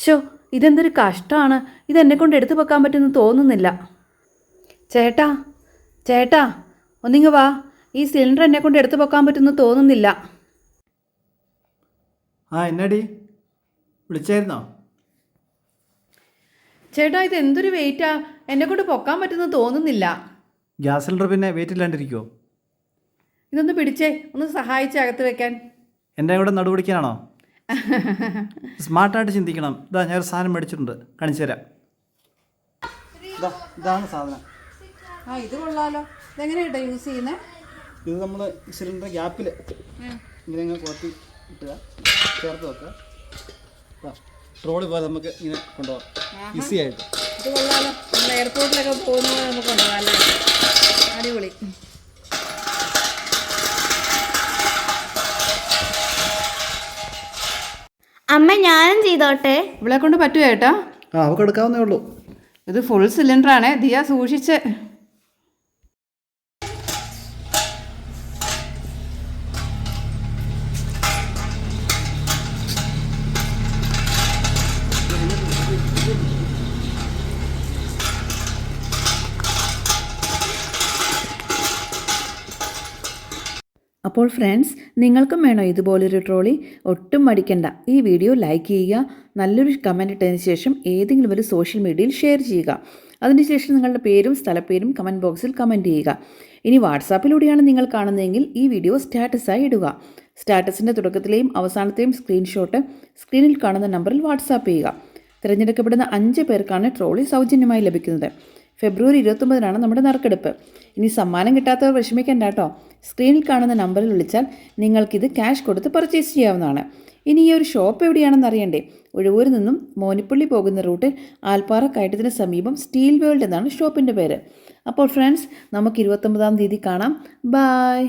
Show ഇതെന്തൊരു കഷ്ടമാണ് ഇതെന്നെ കൊണ്ട് എടുത്തു വെക്കാൻ പറ്റുമെന്ന് തോന്നുന്നില്ല. ചേട്ടാ ചേട്ടാ ഒന്നിങ്ങ് വാ. ഈ സിലിണ്ടർ എന്നെ കൊണ്ട് എടുത്തു വെക്കാൻ പറ്റുമെന്ന് തോന്നുന്നില്ല. ആ എന്നടി? വിളിച്ചായിരുന്നോ? ചേട്ടാ ഇത് എന്തൊരു വെയിറ്റാ. എന്നെ കൊണ്ട് പൊക്കാൻ പറ്റുമെന്ന് തോന്നുന്നില്ല. ഗ്യാസ് സിലിണ്ടർ പിന്നെ വെയിറ്റ് ഇല്ലാണ്ടിരിക്കുമോ ഇതൊന്ന് പിടിച്ചേ ഒന്ന് സഹായിച്ച് അകത്ത് വെക്കാൻ. എന്റെ കൂടെ നടുപിടിക്കാനാണോ സ്മാർട്ടായിട്ട് ചിന്തിക്കണം. ഇതാ ഞാൻ ഒരു സാധനം മേടിച്ചിട്ടുണ്ട്. കാണിച്ചു തരാം. ഇതാ ഇതാണ് സാധനം. ആ ഇത് കൊള്ളാലോ. ഇതെങ്ങനെ ഇതെങ്ങനെയാട്ടോ യൂസ് ചെയ്യുന്നത് ഇത് നമ്മൾ സിലിണ്ടർ ഗ്യാപ്പിൽ ഇങ്ങനെ ഇങ്ങനെ കോത്തി ഇട്ടുക. ചേർത്ത് വെക്കുക. ട്രോളി പോലെ നമുക്ക് ഇങ്ങനെ കൊണ്ടുപോകാം. ഈസി ആയിട്ട്. ഇത് കൊള്ളാലോ. നമ്മൾ എയർപോർട്ടിലൊക്കെ പോകുന്നത് നമുക്ക് കൊണ്ടുപോകാം അല്ലേ? അമ്മ ഞാനും ചെയ്തോട്ടെ. ഇവളെ കൊണ്ട് പറ്റുമോ ചേട്ടാ ആ എടുക്കാവുന്നേ ഉള്ളൂ. ഇത് ഫുൾ സിലിണ്ടറാണ് ദിയ സൂക്ഷിച്ച്. അപ്പോൾ ഫ്രണ്ട്സ് നിങ്ങൾക്കും വേണോ ഇതുപോലൊരു ട്രോളി. ഒട്ടും മടിക്കണ്ട. ഈ വീഡിയോ ലൈക്ക് ചെയ്യുക നല്ലൊരു കമന്റ് ഇട്ടതിന് ശേഷം ഏതെങ്കിലും ഒരു സോഷ്യൽ മീഡിയയിൽ ഷെയർ ചെയ്യുക. അതിനുശേഷം നിങ്ങളുടെ പേരും സ്ഥലപ്പേരും കമന്റ് ബോക്സിൽ കമന്റ് ചെയ്യുക. ഇനി വാട്സാപ്പിലൂടെയാണ് നിങ്ങൾ കാണുന്നതെങ്കിൽ ഈ വീഡിയോ സ്റ്റാറ്റസായി ഇടുക. സ്റ്റാറ്റസിന്റെ തുടക്കത്തിലെയും അവസാനത്തെയും സ്ക്രീൻഷോട്ട് സ്ക്രീനിൽ കാണുന്ന നമ്പറിൽ വാട്സാപ്പ് ചെയ്യുക. തിരഞ്ഞെടുക്കപ്പെടുന്ന അഞ്ച് പേർക്കാണ് ട്രോളി സൗജന്യമായി ലഭിക്കുന്നത്. ഫെബ്രുവരി ഇരുപത്തൊമ്പതിനാണ് നമ്മുടെ നറുക്കെടുപ്പ്. ഇനി സമ്മാനം കിട്ടാത്തവർ വിഷമിക്കേണ്ട കേട്ടോ. സ്ക്രീനിൽ കാണുന്ന നമ്പറിൽ വിളിച്ചാൽ നിങ്ങൾക്കിത് ക്യാഷ് കൊടുത്ത് പർച്ചേസ് ചെയ്യാവുന്നതാണ്. ഇനി ഈ ഒരു ഷോപ്പ് എവിടെയാണെന്ന് അറിയണ്ടേ? ഒഴുവൂരിൽ നിന്നും മോനിപ്പള്ളി പോകുന്ന റൂട്ടിൽ ആൽപ്പാറ കയറ്റത്തിന് സമീപം സ്റ്റീൽ വേൾഡ് എന്നാണ് ഷോപ്പിന്റെ പേര്. അപ്പോൾ ഫ്രണ്ട്സ് നമുക്ക് ഇരുപത്തൊമ്പതാം തീയതി കാണാം. ബായ്